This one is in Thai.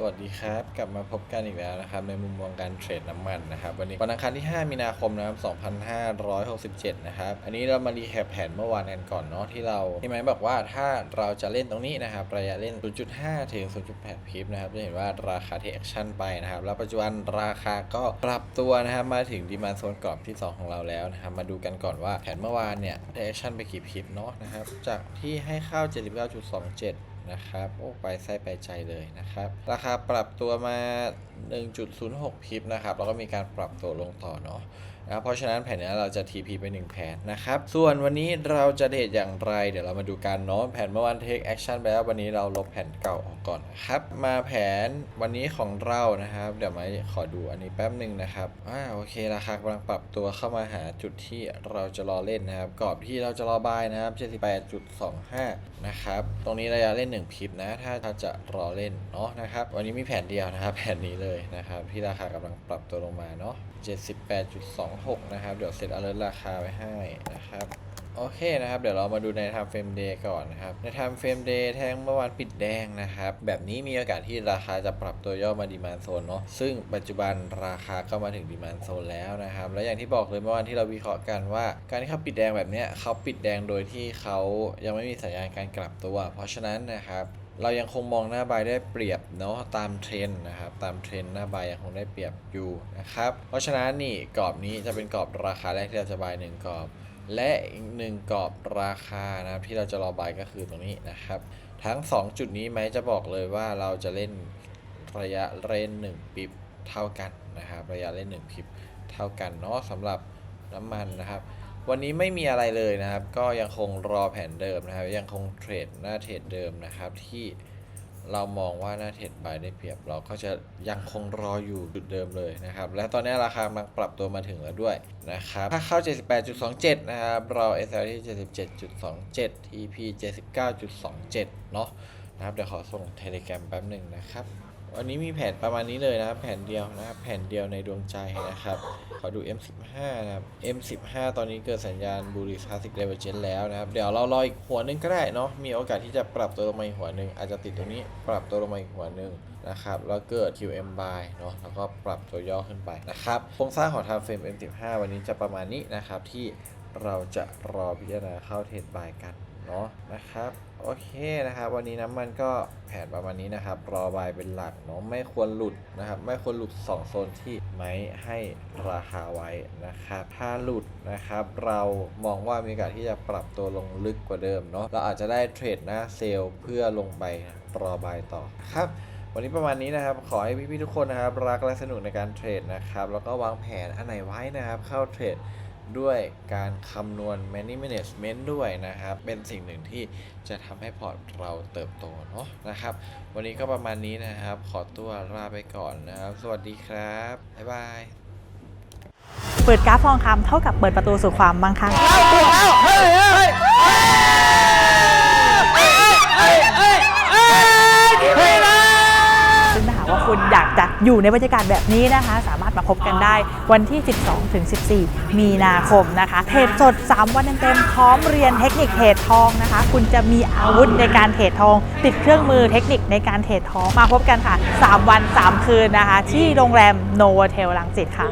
สวัสดีครับ กลับมาพบกันอีกแล้วนะครับ ในมุมมองการเทรดน้ำมันนะครับ วันนี้วันอังคารที่ 5 มีนาคมนะครับ2567 นะครับ อันนี้เรามารีแคปแผนเมื่อวานกันก่อนเนาะที่เราที่ไม้บอกว่าถ้าเราจะเล่นตรงนี้นะครับระยะเล่น 0.5 ถึง 0.8 พิบนะครับจะเห็นว่าราคาเทคแอคชั่นไปนะครับ แล้วปัจจุบันราคาก็ปรับตัวนะครับมาถึงดีมาโซนกรอบที่ 2 ของเราแล้วนะครับมาดูกันก่อนว่าแผนเมื่อวานเนี่ยเทคแอคชั่นไปกี่พิบเนาะนะครับจากที่ให้เข้า 79.27 นะครับ โอ้ไปไส้ไปใจเลยนะครับ ราคาปรับตัวมา 1.06 พิบนะครับ แล้วก็มีการปรับตัวลงต่อเนาะ นะครับเพราะฉะนั้นแผนนี้เราจะ TP ไป 1 แผนนะครับ ส่วนวันนี้เราจะเดทอย่างไร เดี๋ยวเรามาดูกันเนาะแผนเมื่อวาน Take Action ไปแล้ววันนี้เราลบแผนเก่าออกก่อนนะครับ มาแผนวันนี้ของเรานะครับ เดี๋ยวมาขอดูอันนี้แป๊บหนึ่งนะครับอ่าโอเคราคากำลังปรับตัวเข้ามาหาจุดที่เราจะรอเล่นนะครับกรอบที่เราจะรอบายนะครับ78.25นะครับตรงนี้ระยะเล่น 1 พิบนะถ้าถ้าจะรอเล่นเนาะนะครับวันนี้มีแผนเดียวนะครับแผนนี้เลยนะครับที่ราคากำลังปรับตัวลงมาเนาะ78.2 26นะครับ เดี๋ยวเซตอเลอร์ราคาไว้ให้นะครับ โอเคนะครับ เดี๋ยวเรามาดูใน Time Frame Day ก่อนนะครับ ใน Time Frame Day แทงเมื่อวานปิดแดงนะครับ แบบนี้มีโอกาสที่ราคาจะปรับตัวย่อมาดีมานโซนเนาะ ซึ่งปัจจุบันราคาก็มาถึงดีมานโซนแล้วนะครับ และอย่างที่บอกเลยเมื่อวานที่เราวิเคราะห์กันว่า การที่เขาปิดแดงแบบเนี้ยเขาปิดแดงโดยที่เขายังไม่มีสัญญาณการกลับตัว เพราะฉะนั้นนะครับ เรายังคงมองหน้าใบได้เปรียบเนาะตามเทรนนะครับตามเทรนหน้าใบยยังคงได้เปรียบอยู่นะครับเพราะฉะนั้นนี่กรอบนี้จะเป็นกรอบราคาแรกที่เราจะบายหนึ่งกรอบ และอีกหนึ่งกรอบราคานะครับที่เราจะรอบายก็คือตรงนี้นะครับ ทั้ง 2 จุดนี้ไหมจะบอกเลยว่าเราจะเล่นระยะเล่น1ปิบเท่ากันนะครับ ระยะเล่น1ปิบเท่ากันเนาะสำหรับน้ำมันนะครับ วันนี้ไม่มีอะไรเลยนะครับ ก็ยังคงรอแผนเดิมนะครับ ยังคงเทรดหน้าเทรดเดิมนะครับที่เรามองว่าหน้าเทรดบายได้เปรียบ เราก็จะยังคงรออยู่จุดเดิมเลยนะครับ และตอนนี้ราคากำลังปรับตัวมาถึงแล้วด้วยนะครับ ถ้าเข้า 78.27 นะครับเรา SL ที่ 77.27 TP 79.27 เนาะนะครับเดี๋ยวขอส่งเทเล gram แป๊บหนึ่งนะครับ วันนี้มีแผนประมาณนี้เลยนะครับ แผนเดียวนะครับ แผนเดียวในดวงใจนะครับ ขอดู M15 นะครับ M15 ตอนนี้เกิดสัญญาณ Bullish Classic Divergence แล้วนะครับ เดี๋ยวเรารออีกหัวหนึงก็ได้เนาะ มีโอกาสที่จะปรับตัวลงมาอีกหัวหนึ่งอาจจะติดตรงนี้ ปรับตัวลงมาอีกหัวหนึ่งนะครับ แล้วเกิด QM buy เนาะ แล้วก็ปรับตัวย่อขึ้นไปนะครับ โครงสร้างของ Time Frame M15 วันนี้จะประมาณนี้นะครับที่เราจะรอพิจารณาเข้าเทรดบายกัน เนาะนะครับโอเคนะครับวันนี้น้ำมันก็แผนประมาณนี้นะครับรอบายเป็นหลักเนาะไม่ควรหลุดนะครับไม่ควรหลุด 2 โซนที่ไม้ให้ราคาไว้นะครับถ้าหลุดนะครับเรามองว่ามีโอกาสที่จะปรับตัวลงลึกกว่าเดิมเนาะเราอาจจะได้เทรดหน้าเซลล์เพื่อลงไปรอบายต่อครับวันนี้ประมาณนี้นะครับ ขอให้พี่ๆทุกคนนะครับ รักและสนุกในการเทรดนะครับ แล้วก็วางแผนอันไหนไว้นะครับ เข้าเทรด ด้วยการคำนวณ money management ด้วยนะครับ เป็นสิ่งหนึ่งที่จะทำให้พอร์ตเราเติบโตเนาะนะครับ วันนี้ก็ประมาณนี้นะครับ ขอตัวลาไปก่อนนะครับ สวัสดีครับ บ๊ายบาย เปิดกราฟทองคำเท่ากับเปิดประตูสู่ความมั่งคั่งซึ่ง อยู่ในบรรยากาศแบบนี้นะคะ สามารถมาพบกันได้วันที่ 12ถึง14 มีนาคมนะคะเทรดสด 3 วันเต็มๆพร้อมเรียนเทคนิคเทรดทองนะคะ คุณจะมีอาวุธในการเทรดทอง ติดเครื่องมือเทคนิคในการเทรดทองมาพบกันค่ะ 3 วัน 3 คืนนะคะ ที่โรงแรมโนเวเทลลังสิตค่ะ